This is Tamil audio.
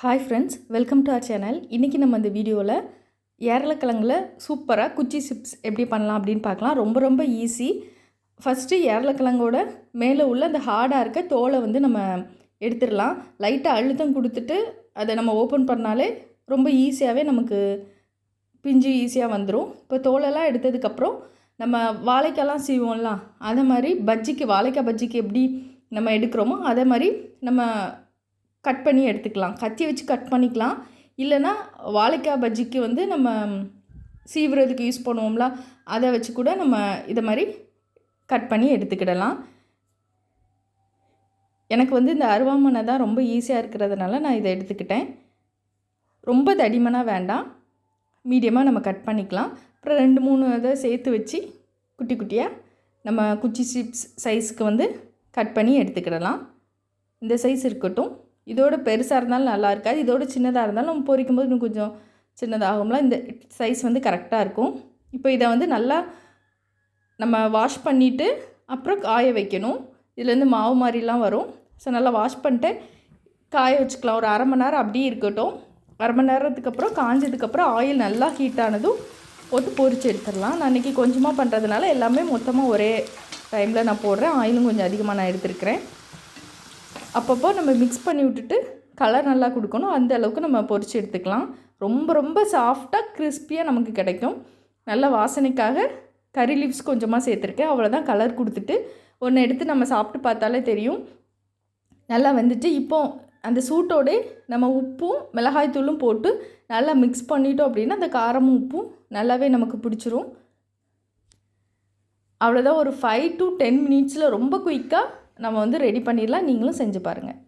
Hi friends welcome to our channel இன்றைக்கி நம்ம இந்த வீடியோவில் ஏரலக்கிழங்குல சூப்பராக குச்சி சிப்ஸ் எப்படி பண்ணலாம் அப்படின்னு பார்க்கலாம். ரொம்ப ரொம்ப ஈஸி ஃபஸ்ட்டு ஏரலக்கிழங்கோட மேலே உள்ள அந்த ஹார்டாக இருக்க தோலை வந்து நம்ம எடுத்துடலாம். லைட்டாக அழுத்தம் கொடுத்துட்டு அதை நம்ம ஓப்பன் பண்ணாலே ரொம்ப ஈஸியாகவே நமக்கு பிஞ்சு ஈஸியாக வந்துடும் இப்போ தோலெல்லாம் எடுத்ததுக்கப்புறம் நம்ம வாழைக்காய்லாம் செய்வோம்லாம் அதை மாதிரி பஜ்ஜிக்கு வாழைக்காய் பஜ்ஜிக்கு எப்படி நம்ம எடுக்கிறோமோ அதே மாதிரி நம்ம கட் பண்ணி எடுத்துக்கலாம். கத்தி வச்சு கட் பண்ணிக்கலாம். இல்லைன்னா வாழைக்காய் பஜ்ஜிக்கு வந்து நம்ம சீவுறதுக்கு யூஸ் பண்ணுவோம்ல அதை வச்சு கூட நம்ம இதை மாதிரி கட் பண்ணி எடுத்துக்கிடலாம். எனக்கு வந்து இந்த அருவாமனை தான் ரொம்ப ஈஸியாக இருக்கிறதுனால நான் இதை எடுத்துக்கிட்டேன். ரொம்ப தடிமனாக வேண்டாம். மீடியமாக நம்ம கட் பண்ணிக்கலாம். அப்புறம் ரெண்டு மூணு இதை சேர்த்து வச்சு குட்டி குட்டியாக நம்ம குச்சி சிப்ஸ் சைஸ்க்கு வந்து கட் பண்ணி எடுத்துக்கிடலாம். இந்த சைஸ் இருக்கட்டும். இதோட பெருசாக இருந்தாலும் நல்லா இருக்காது. இதோட சின்னதாக இருந்தாலும் நம்ம பொரிக்கும் போது இன்னும் கொஞ்சம் சின்னதாகும்ல. இந்த சைஸ் வந்து கரெக்டாக இருக்கும். இப்போ இதை வந்து நல்லா நம்ம வாஷ் பண்ணிவிட்டு அப்புறம் காய வைக்கணும். இதுலேருந்து மாவு மாதிரிலாம் வரும். ஸோ நல்லா வாஷ் பண்ணிட்டு காய வச்சுக்கலாம். ஒரு அரை மணி நேரம் அப்படியே இருக்கட்டும். அரை மணி நேரத்துக்கு அப்புறம் காஞ்சதுக்கப்புறம் ஆயில் நல்லா ஹீட் ஆனதும் போட்டு பொரிச்சு எடுத்துடலாம். நான் இன்றைக்கி கொஞ்சமாக பண்ணுறதுனால எல்லாமே மொத்தமாக ஒரே டைமில் நான் போடுறேன். ஆயிலும் கொஞ்சம் அதிகமாக நான் எடுத்துருக்கிறேன். அப்பப்போ நம்ம மிக்ஸ் பண்ணி விட்டுட்டு கலர் நல்லா கொடுக்கணும். அந்த அளவுக்கு நம்ம பொறிச்சு எடுத்துக்கலாம். ரொம்ப ரொம்ப சாஃப்டாக கிறிஸ்பியாக நமக்கு கிடைக்கும். நல்ல வாசனைக்காக கறி லீவ்ஸ் கொஞ்சமாக சேர்த்துருக்கேன். அவ்வளோதான் கலர் கொடுத்துட்டு ஒன்று எடுத்து நம்ம சாப்பிட்டு பார்த்தாலே தெரியும். நல்லா வந்துட்டு இப்போ அந்த சூட்டோடே நம்ம உப்பும் மிளகாய்த்தூளும் போட்டு நல்லா மிக்ஸ் பண்ணிட்டோம் அப்படின்னா அந்த காரமும் உப்பும் நல்லாவே நமக்கு பிடிச்சிரும். அவ்வளோதான் ஒரு ஃபைவ் டு டென் மினிட்ஸில் ரொம்ப குயிக்காக நம்ம வந்து ரெடி பண்ணிடலாம். நீங்களும் செஞ்சு பாருங்கள்